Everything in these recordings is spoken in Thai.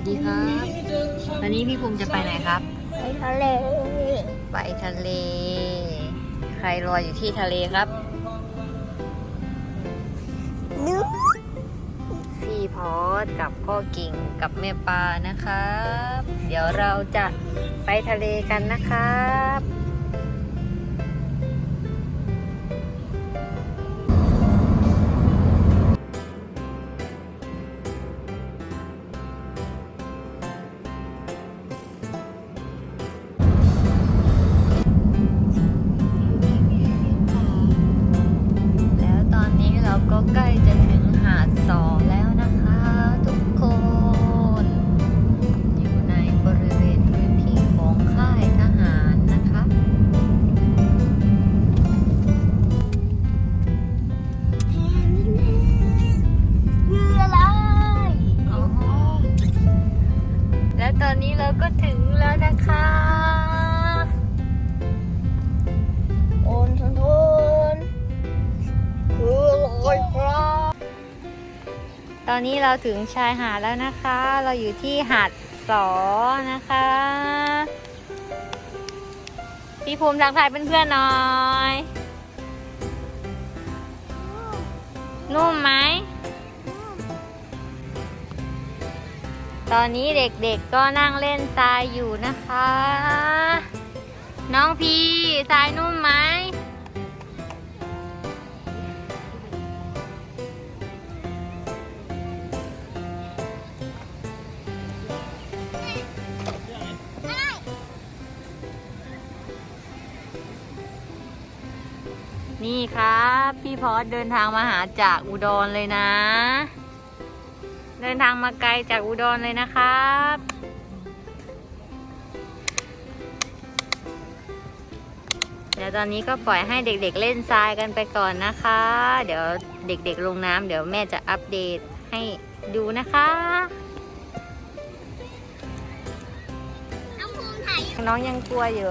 สดีครับ วันนี้พี่ภูมิจะไปไหนครับ ไปทะเล ไปทะเล ใครรออยู่ที่ทะเลครับนึกพี่พอสกับพ่อกิ่งกับแม่ปานะครับ เดี๋ยวเราจะไปทะเลกันนะครับ แล้วตอนนี้เราก็ถึงแล้วนะคะ โอนทนทนคือลอยคราตอนนี้เราถึงชายหาดแล้วนะคะ เราอยู่ที่หาดสอนะคะ พี่ภูมิทักทายเพื่อนๆหน่อย นุ่มไหม ตอนนี้เด็กๆก็นั่งเล่นทรายอยู่นะคะ น้องพีทรายนุ่มไหมนี่ครับ พี่พอสเดินทางมาหาจากอุดรเลยนะ เดินทางมาไกลจากอุดรเลยนะครับ เดี๋ยวตอนนี้ก็ปล่อยให้เด็กๆเล่นทรายกันไปก่อนนะคะ เดี๋ยวเด็กๆลงน้ำเดี๋ยวแม่จะอัปเดตให้ดูนะคะน้องภูมิถ่ายอยู่น้องยังกลัวอยู่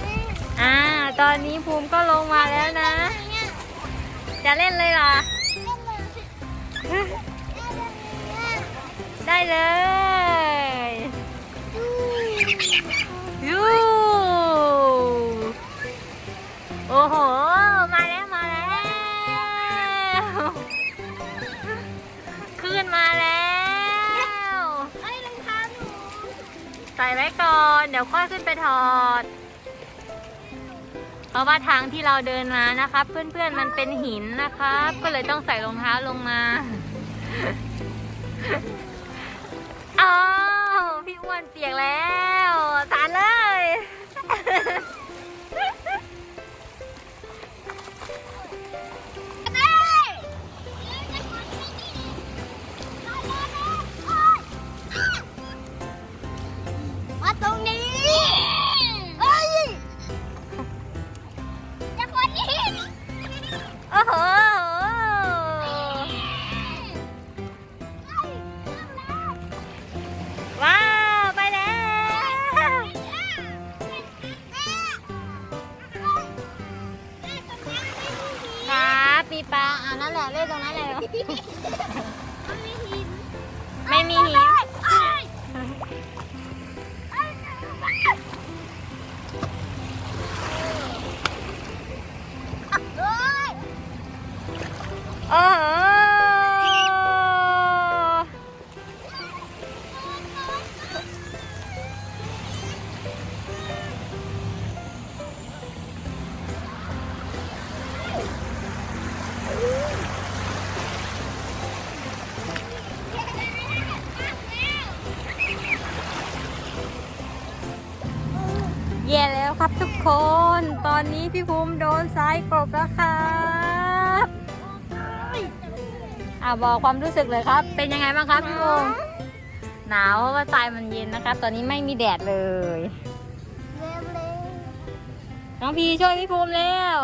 แม่อ่า ตอนนี้ภูมิก็ลงมาแล้วนะเนี่ยจะเล่นเลยเหรอ ได้เลยดูยูโอ้โห มาแล้ว มาแล้วขึ้นมาแล้วเอ้รองเท้าหนูใส่ไว้ก่อน เดี๋ยวค่อยขึ้นไปถอด เพราะว่าทางที่เราเดินมานะครับ เพื่อนๆมันเป็นหินนะครับ ก็เลยต้องใส่รองเท้าลงมา พี่อ้วนเปียกแล้วสานเลย ปลาอ่านั่นแหละเล่นตรงนั้นแหละไม่มีหินโอ้ ครับทุกคน ตอนนี้พี่ภูมิโดนสายกบแล้วครับอ่าบอกความรู้สึกเลยครับ เป็นยังไงบ้างครับพี่ภูมิหนาวเพราะว่าทรายมันเย็นนะครับ ตอนนี้ไม่มีแดดเลยน้องพีช่วยพี่ภูมิแล้ว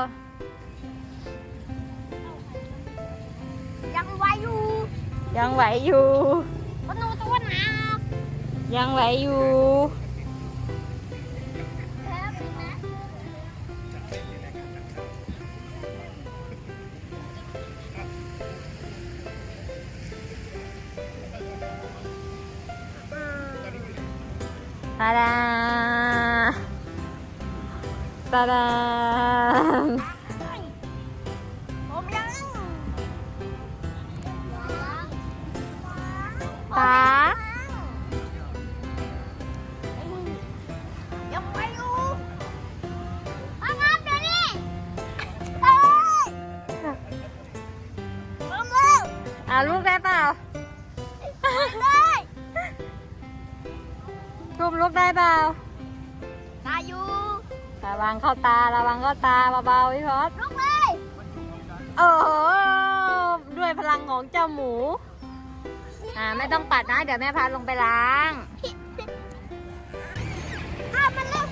ยังไหวอยู่ยังไหวอยู่ปนูตัวหนาวยังไหวอยู่าดาตาดาผมยังตายังไปอยู่เอางามเดี๋ยวนี้เอ้ยลงเลยอ่าลูกได้เปล่าเล ยรูปลูกได้เปล่าตาอยู่ระวังเข้าตาระวังเข้าตาเบาๆพี่พอดลุกเลยโอ้โหด้วยพลังของเจ้าหมู อ่าไม่ต้องปัดนะ เดี๋ยวแม่พาลงไปล้างอ้าวมันเร็ว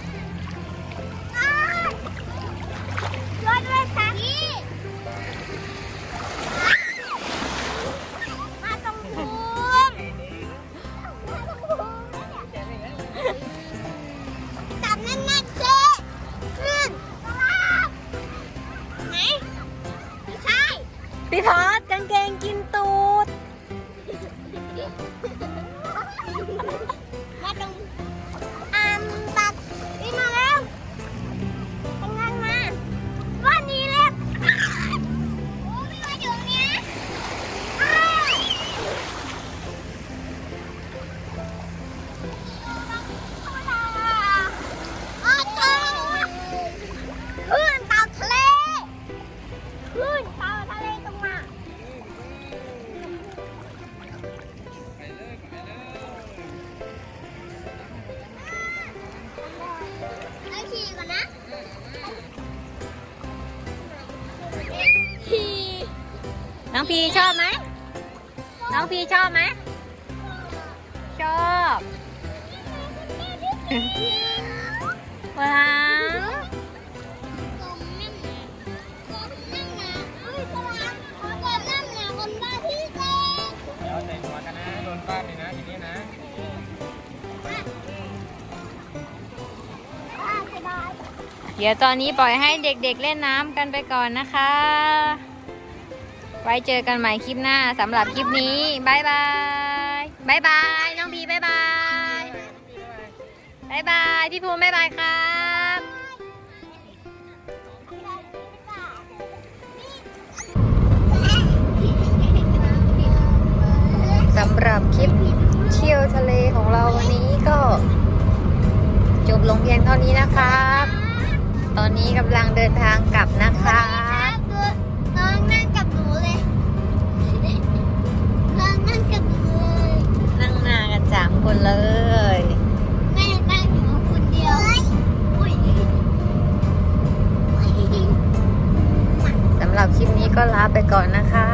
อ้าวช่วยด้วยค่ะ ไปขี่ก่อนนะขี่น้องพีชอบไหม น้องพีชอบไหม ชอบว้าวกลมนั่นนะกลมนั่นนะเฮ้ยสลามกลมนั่นนะคนบ้าที่เจ๊เดี๋ยวใส่หัวกันนะโดนฟาดเลยนะทีนี้นะ เดี๋ยวตอนนี้ปล่อยให้เด็กๆเล่นน้ำกันไปก่อนนะคะ ไว้เจอกันใหม่คลิปหน้าสำหรับคลิปนี้บายบายบายบายน้องพีบายบายบายบายพี่ภูมิบายบายครับสำหรับคลิปเที่ยวทะเลของเราวันนี้ก็ จบลงเพียงเท่านี้นะครับ ตอนนี้กำลังเดินทางกลับนะคะ น้องนั่งกับหนูเลยน้องนั่งกับหนูเลยนั่งหน้ากันสามคนเลย แม่นั่งอยู่คนเดียวอุ้ยสำหรับคลิปนี้ก็ลาไปก่อนนะครับเฮ้